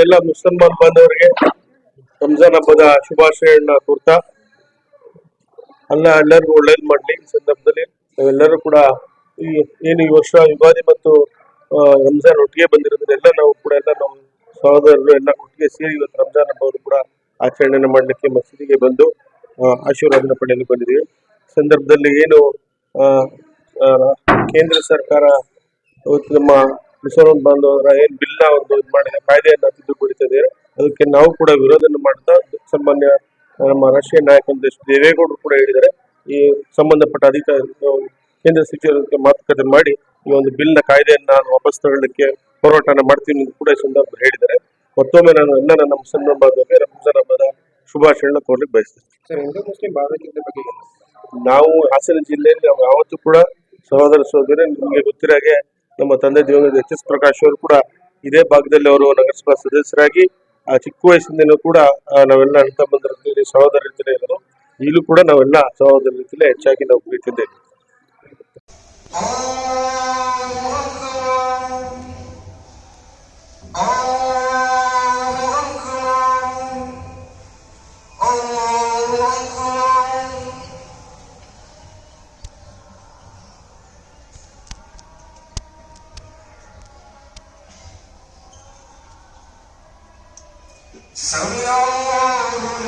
ಎಲ್ಲ ಮುಸಲ್ಮಾನ್ ಬಾಂಧವರಿಗೆ ರಂಜಾನ್ ಹಬ್ಬದ ಶುಭಾಶಯಗಳನ್ನ ಕೋರ್ತಾ ಅಲ್ಲ, ಎಲ್ಲರಿಗೂ ಒಳ್ಳೇದು ಮಾಡ್ಲಿ ಈ ಸಂದರ್ಭದಲ್ಲಿ. ನಾವೆಲ್ಲರೂ ಕೂಡ ಈ ಏನು ಈ ವರ್ಷ ಯುಗಾದಿ ಮತ್ತು ರಂಜಾನ್ ಒಟ್ಟಿಗೆ ಬಂದಿರೋದ್ರೆಲ್ಲ ನಾವು ಕೂಡ ಎಲ್ಲ ನಮ್ಮ ಸಹೋದರರು ಎಲ್ಲ ಒಟ್ಟಿಗೆ ಸೇರಿ ಇವತ್ತು ರಂಜಾನ್ ಹಬ್ಬವನ್ನು ಕೂಡ ಆಚರಣೆಯನ್ನು ಮಾಡಲಿಕ್ಕೆ ಮಸೀದಿಗೆ ಬಂದು ಆಶೀರ್ವಾದನ ಪಡೆಯಲು ಬಂದಿದ್ದೀವಿ. ಸಂದರ್ಭದಲ್ಲಿ ಏನು ಕೇಂದ್ರ ಸರ್ಕಾರ ನಮ್ಮ ಮುಸಲ್ಮಾನ್ ಬಾಂಧವರ ಏನ್ ಬಿಲ್ಲ ಒಂದು ಇದು ಮಾಡಿದೆ ಕಾಯ್ದೆಯನ್ನ ತಿದ್ದುಪಡಿಸಿದೆ ಅದಕ್ಕೆ ನಾವು ಕೂಡ ವಿರೋಧನ ಮಾಡ್ತಾ ಸಾಮಾನ್ಯ ನಮ್ಮ ರಾಷ್ಟ್ರೀಯ ನಾಯಕ ದೇವೇಗೌಡರು ಕೂಡ ಹೇಳಿದ್ದಾರೆ. ಈ ಸಂಬಂಧಪಟ್ಟ ಅಧಿಕಾರಿ ಕೇಂದ್ರ ಸಚಿವರೊಂದಿಗೆ ಮಾತುಕತೆ ಮಾಡಿ ಈ ಒಂದು ಬಿಲ್ನ ಕಾಯ್ದೆಯನ್ನ ನಾನು ವಾಪಸ್ ತಗೊಳ್ಳಿಕ್ಕೆ ಹೋರಾಟನ ಮಾಡ್ತೀನಿ ಅಂತ ಕೂಡ ಈ ಸಂದರ್ಭ ಹೇಳಿದ್ದಾರೆ. ಮತ್ತೊಮ್ಮೆ ನಾನು ಎಲ್ಲ ನನ್ನ ಮುಸಲ್ಮಾನ್ ಬಾಂಧವರಿಗೆ ರಂಜಾನ್ ಹಬ್ಬದ ಶುಭಾಶಯಗಳನ್ನ ಕೋರ್ಲಿಕ್ಕೆ ಬಯಸ್ತೇನೆ. ನಾವು ಹಾಸನ ಜಿಲ್ಲೆಯಲ್ಲಿ ನಾವು ಯಾವತ್ತೂ ಕೂಡ ಸಹೋದರ ಸಹೋದರಿ ನಿಮಗೆ ಗೊತ್ತಿರೋ ಹಾಗೆ ನಮ್ಮ ತಂದೆ ದಿವಂಗತ ಎಚ್ ಎಸ್ ಪ್ರಕಾಶ್ ಅವರು ಕೂಡ ಇದೇ ಭಾಗದಲ್ಲಿ ಅವರು ನಗರಸಭಾ ಸದಸ್ಯರಾಗಿ, ಆ ಚಿಕ್ಕ ವಯಸ್ಸಿಂದಲೂ ಕೂಡ ನಾವೆಲ್ಲ ಅಣ್ಣ ಬಂದಿರ್ತೀವಿ ಸಹೋದರ ರೀತಿಯಲ್ಲೇ ಇರೋದು ಈಗಲೂ ಕೂಡ ನಾವೆಲ್ಲ ಸಹೋದರ ರೀತಿಯಲ್ಲೇ ಹೆಚ್ಚಾಗಿ ನಾವು ಪ್ರೀತಿಯಿಂದ سمع الله